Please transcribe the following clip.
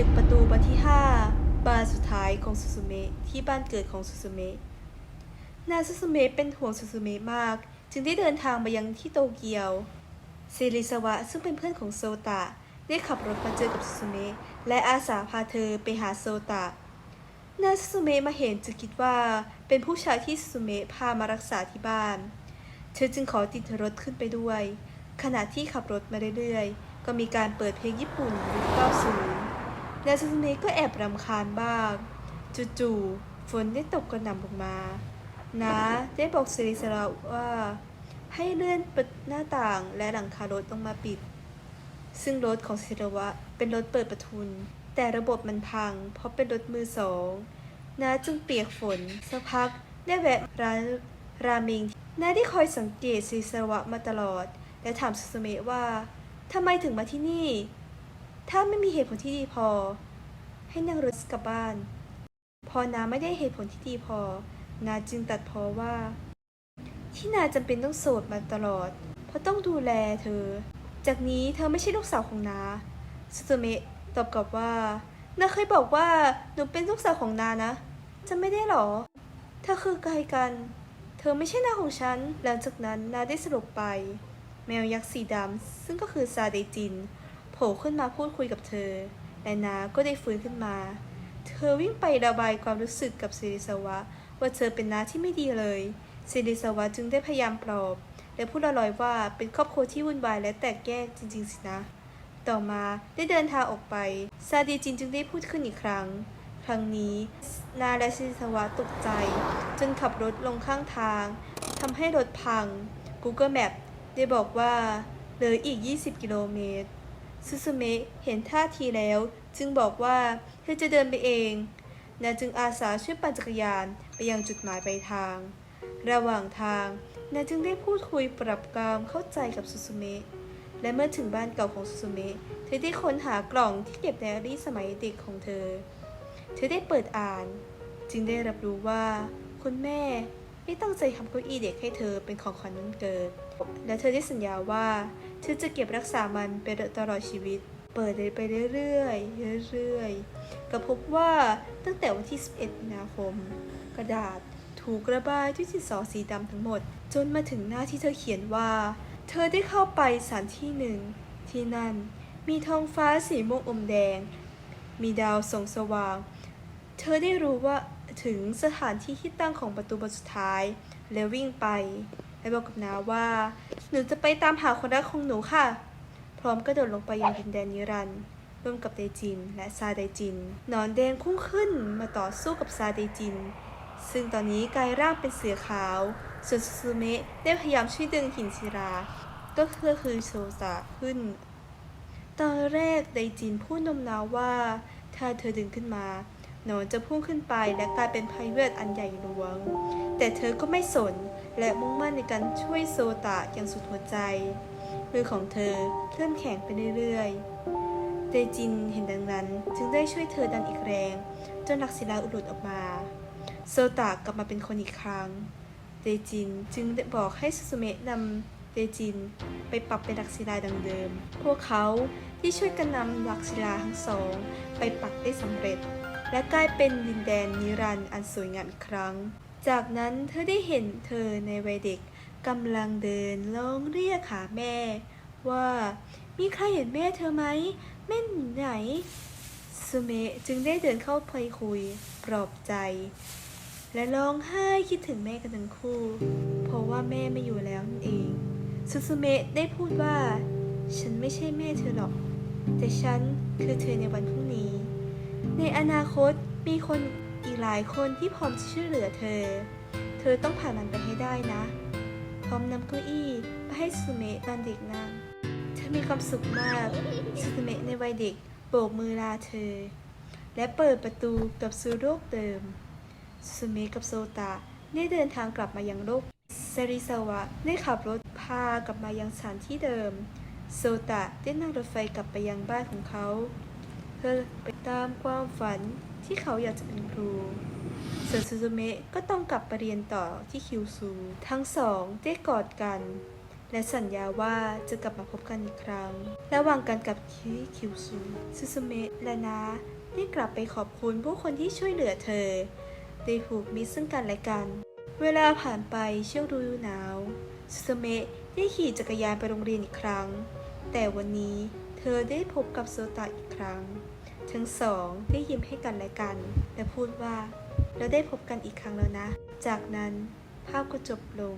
ึกประตูบานที่ 5 บานสุดท้ายของสุสุเมะที่บ้านเกิดของสุสุเมะนาสุสุเมะเป็นห่วงสุสุเมะมาก จึงได้เดินทางมายังที่โตเกียวเซริสวะซึ่งเป็นเพื่อนของโซตะ ได้ขับรถมาเจอกับสุสุเมะและอาสาพาเธอไปหาโซตะนาสุสุเมะมาเห็นจึงคิดว่าเป็นผู้ชายที่สุสุเมะพามารักษาที่บ้าน เธอจึงขอติดรถขึ้นไปด้วย ขณะที่ขับรถมาเรื่อยๆ ก็มีการเปิดเพลงญี่ปุ่นยุค90 นาซูซูเมะก็แอบรำคาญบ้าง จู่ๆฝนได้ตกกระหน่ำลงมานาได้บอกซิริสระว่า ให้เลื่อนเปิดหน้าต่างและหลังคารถลงมาปิด ซึ่งรถของศิรวะเป็นรถเปิดประทุน แต่ระบบมันพัง เพราะเป็นรถมือสองนาจึงเปียกฝนสักพักได้แวะร้านราเมงนาได้คอยสังเกตศิรวะมาตลอด และถามสุสเมะว่าทำไมถึงมาที่นี่ ถ้าไม่มีเหตุผลที่ดีพอ ให้นั่งรถกลับบ้าน พอนาไม่ได้เหตุผลที่ดีพอ นาจึงตัดพอว่า ที่นาจำเป็นต้องโสดมาตลอด เพราะต้องดูแลเธอ จากนี้เธอไม่ใช่ลูกสาวของนาสุสเมะตอบกลับว่านาเคยบอกว่าหนูเป็นลูกสาวของนานะจะไม่ได้หรอ เธอคือใครกัน เธอไม่ใช่นาของฉัน หลังจากนั้นนาได้สลบไป แมวยักษ์สีดำซึ่งก็คือซาเดจิน โผล่ขึ้นมาพูดคุยกับเธอ และนาก็ได้ฟื้นขึ้นมา เธอวิ่งไประบายความรู้สึกกับซิริสวะ ว่าเธอเป็นน้าที่ไม่ดีเลยซิริสวะจึงได้พยายามปลอบ และพูดลอยๆว่าเป็นครอบครัวที่วุ่นวายและแตกแยกจริงๆสินะ ต่อมาได้เดินทางออกไป ซาดีจินจึงได้พูดขึ้นอีกครั้ง ครั้งนี้ นาและซิริสวะตกใจ จนขับรถลงข้างทางทำให้รถพัง Google Map ได้บอกว่าเหลืออีก 20 กิโลเมตร ซูซูเมะเห็นท่าทีแล้ว จึงบอกว่าเธอจะเดินไปเองนาจึงอาสาช่วยปั่นจักรยานไปยังจุดหมายปลายทาง ระหว่างทางนาจึงได้พูดคุยปรับกามเข้าใจกับซูซูเมะและเมื่อถึงบ้านเก่าของซูซูเมะเธอได้ค้นหากล่องที่เก็บไดอารี่สมัยเด็กของเธอ เธอได้เปิดอ่าน จึงได้รับรู้ว่า คุณแม่ ได้ตั้งใจทำเก้าอี้เด็กให้เธอเป็นของขวัญวันเกิด และเธอได้สัญญาว่า เธอจะเก็บรักษามันไปตลอดชีวิต เปิดเลยไปเรื่อยๆเรื่อยๆก็พบว่าตั้งแต่วันที่ 11 มีนาคม กระดาษถูกระบายด้วยดินสอสีดำทั้งหมด จนมาถึงหน้าที่เธอเขียนว่า เธอได้เข้าไปสถานที่หนึ่ง ที่นั่น มีท้องฟ้าสีม่วงอมแดง มีดาวส่องสว่าง เธอได้รู้ว่า ถึงสถานที่ที่ตั้งของประตูบานสุดท้าย แล้ววิ่งไป และบอกกับนาว่า หนูจะไปตามหาคนรักของหนูค่ะ พร้อมกระโดดลงไปยังดินแดนนิรันดร์ร่วมกับเดจิน และซาไดจิน นอนแดงพุ่งขึ้นมาต่อสู้กับซาไดจิน ซึ่งตอนนี้กลายร่างเป็นเสือขาว ส่วนซูซูเมะได้พยายามช่วยดึงหินศิลาก็คือคือโซซาขึ้น ตอนแรกไดจินพูดนมนาวว่า ถ้าเธอดึงขึ้นมา หนอนจะพุ่งขึ้นไปและกลายเป็นพายุเลือดอันใหญ่หลวง แต่เธอก็ไม่สนและมุ่งมั่นในการช่วยโซตะอย่างสุดหัวใจ มือของเธอเริ่มแข็งไปเรื่อยๆเดจินเห็นดังนั้นจึงได้ช่วยเธอดันอีกแรง จนหลักศิลาอุดออกมา โซตะกลับมาเป็นคนอีกครั้ง เดจินจึงบอกให้สุสุเมะนำเดจินไปปรับเป็นหลักศิลาดังเดิม พวกเขาที่ช่วยกันนำหลักศิลาทั้งสอง ไปปักได้สำเร็จ และกลายเป็นดินแดนนิรันดร์อันสวยงามอีกครั้ง จากนั้นเธอได้เห็นเธอในวัยเด็กกำลังเดินร้องเรียกหาแม่ ว่ามีใครเห็นแม่เธอไหมแม่ไหนสุเมะจึงได้เดินเข้าไปคุย ปลอบใจ และร้องไห้คิดถึงแม่กันทั้งคู่ เพราะว่าแม่ไม่อยู่แล้วนั่นเองสุสุเมะได้พูดว่า ฉันไม่ใช่แม่เธอหรอก แต่ฉันคือเธอในวันพรุ่งนี้ อนาคตมีคนอีกหลายคนที่พร้อมจะช่วยเหลือเธอ เธอต้องผ่านมันไปให้ได้นะ พร้อมนำเก้าอี้ไปให้สุเมะตอนเด็กนั่งเธอมีความสุขมากสุเมะในวัยเด็กโบกมือลาเธอ และเปิดประตูกับสู่โลกเดิมสุเมะกับโซตะได้เดินทางกลับมายังโลกเซริซาวะได้ขับรถพากลับมายังสถานที่เดิม โซตะได้นั่งรถไฟกลับไปยังบ้านของเขา เพื่อไปตามความฝันที่เขาอยากจะเป็นครูส่วนซูซูเมะก็ต้องกลับไปเรียนต่อที่คิวซู ทั้งสองได้กอดกัน และสัญญาว่าจะกลับมาพบกันอีกครั้ง ระหว่างกันกับคิคิวซูซึสเมะและนาได้กลับไปขอบคุณผู้คนที่ช่วยเหลือเธอ ได้ผูกมิตรซึ่งกันและกัน เวลาผ่านไปช่วงฤดูหนาวซึสเมะได้ขี่จักรยานไปโรงเรียนอีกครั้ง แต่วันนี้ เธอได้พบกับโซตะอีกครั้ง ทั้งสองได้ยิ้มให้กันและกัน และพูดว่า เราได้พบกันอีกครั้งแล้วนะ จากนั้นภาพก็จบลง